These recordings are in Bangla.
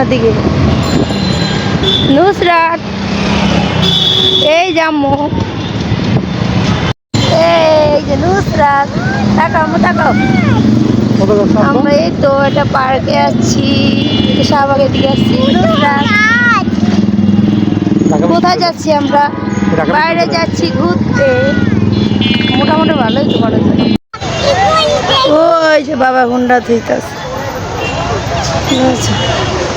আপনার দিকে। নুসরাত এই জাম্মু এই যে নুসরাত তাকাও তাকাও। আমরা এই তো এটা পার্কে আছি শাহবাগের দিকে আসছি নুসরাত কোথায় যাচ্ছি আমরা? বাইরে যাচ্ছি ঘুরতে। মোটামুটি ভালোই তো করা যায় ওই যে বাবা হুন্ডা থইতাছে।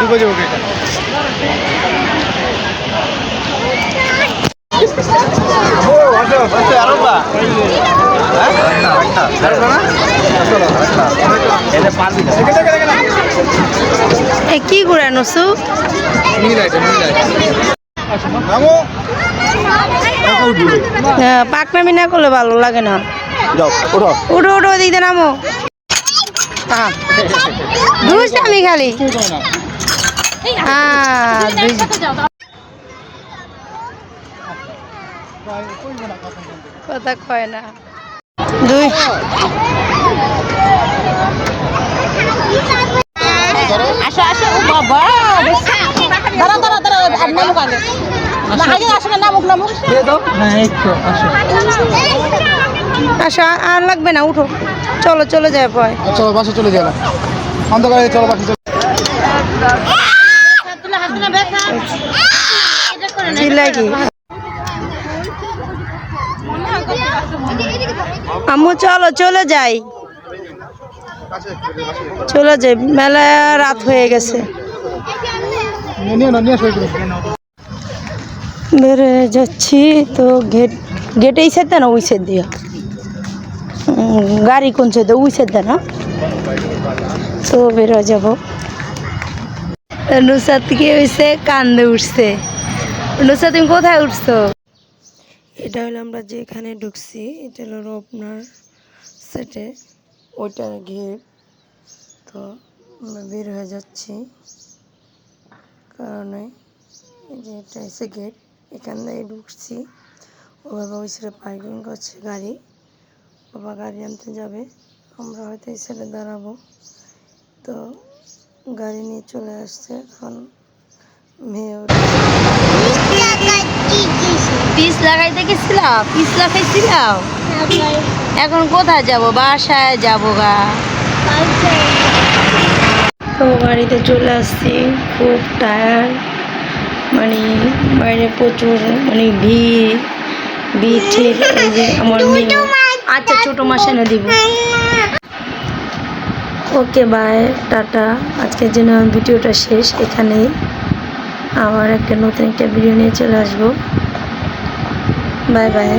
ডুবে যাব আরও বা এ কি ঘুরে নুসু হ্যাঁ, পাকনামি না করলে ভালো লাগে না। যাও ওঠো। উঠো উঠো ওদিক দিয়ে নামো হ্যাঁ দুষ্টামি খালি। হ্যাঁ কথা কয় না। দুই। আসো আসো বাবা দাঁড়া দাঁড়া দাঁড়া আর নামুক আগে। আগে আসো না নামুক নামুক। আচ্ছা আর লাগবে না উঠো। চলো চলে যায় ভয়। চলো বাসে চলে যাবে। অন্ধকারে চলো বাসে চলে কি আম্মু, চলো, চলে যাই। চলে যাই। মেলা রাত হয়ে গেছে। বেড়ে যাচ্ছি তো গেট গেট এই সাইড না, ওই সাইড দিয়া। গাড়ি কোন সাইড? ওই সাইড না? তো বেরো যাব। নুসাদ কি হয়েছে কান্দে উঠছে। নুসা তুমি কোথায় উঠছো? এটা হলো আমরা যেখানে ঢুকছি, এটা হলো আপনার সেটে। ওইটার ঘের তো আমরা বের হয়ে যাচ্ছি। কারণে যে এটা এসে গেট, এখান থেকে ঢুকছি। ও বাবা ওই সাইডে পার্কিং করছে গাড়ি। বাবা গাড়ি আনতে যাবে, আমরা হয়তো এই সাইডে দাঁড়াবো। তো গাড়ি নিয়ে চলে আসছে এখন। পিস লাগাইতে গেছিলাম পিস লাগাইছিলাম? এখন কোথায় যাব? বাসায় যাব গা। তো বাড়িতে চলে আসছি খুব টায়ার মানে বাইরে প্রচুর মানে ভিড় ভিড় এই যে আমার মেয়ে। আচ্ছা ছোটো মাস এনে দিব। ওকে বাই টাটা। আজকের জন্য আমার ভিডিওটা শেষ এখানেই। আবার একটা নতুন একটা ভিডিও নিয়ে চলে আসব। Bye bye